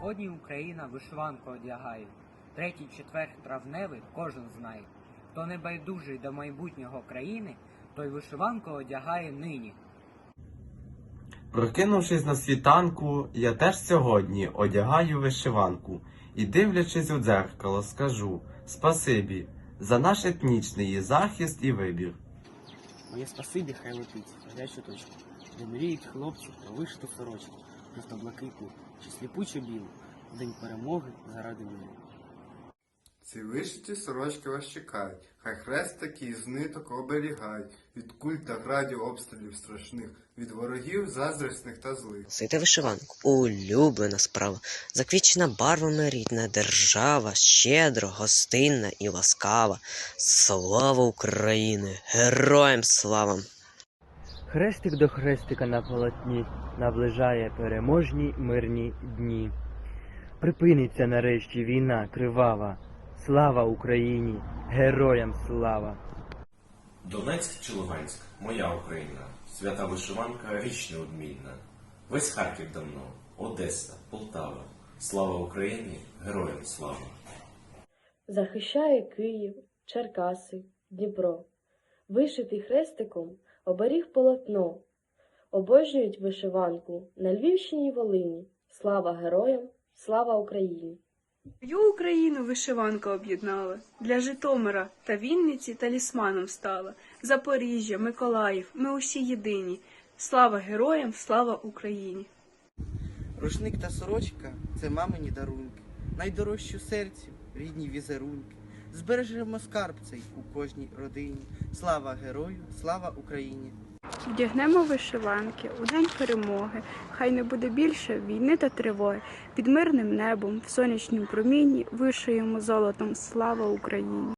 Сьогодні Україна вишиванку одягає. Третій четвер травневий кожен знає. Хто не байдужий до майбутнього країни, той вишиванку одягає нині. Прокинувшись на світанку, я теж сьогодні одягаю вишиванку і, дивлячись у дзеркало, скажу спасибі за наш етнічний захист і вибір. Моє спасибі хай летить, гарячу точку, де мріють хлопці про вишиту сорочку, просто блакитну чи сліпучу білу, в день перемоги заради миру. Ці вишиті сорочки вас чекають, хай хрест такий з ниток оберігають, від куль та градів обстрілів страшних, від ворогів заздрісних та злих. Носити вишиванку улюблена справа, заквічена барвами рідна держава, щедро, гостинна і ласкава. Слава України! Героям слава! Хрестик до хрестика на полотні наближає переможні мирні дні. Припиниться нарешті війна кривава. Слава Україні! Героям слава! Донецьк чи Луганськ, моя Україна, свята вишиванка річ неодмінна. Весь Харків давно, Одеса, Полтава. Слава Україні, героям слава! Захищає Київ, Черкаси, Дніпро. Вишитий хрестиком оберіг полотно. Обожнюють вишиванку на Львівщині й Волині. Слава героям, слава Україні! Мою Україну вишиванка об'єднала. Для Житомира та Вінниці талісманом стала. Запоріжжя, Миколаїв, ми усі єдині. Слава героям, слава Україні! Рушник та сорочка це мамині дарунки, найдорожчі у серці, рідні візерунки. Збережемо скарб цей у кожній родині. Слава герою, слава Україні! Вдягнемо вишиванки у день перемоги. Хай не буде більше війни та тривоги. Під мирним небом, в сонячнім промінні вишиємо золотом. Слава Україні!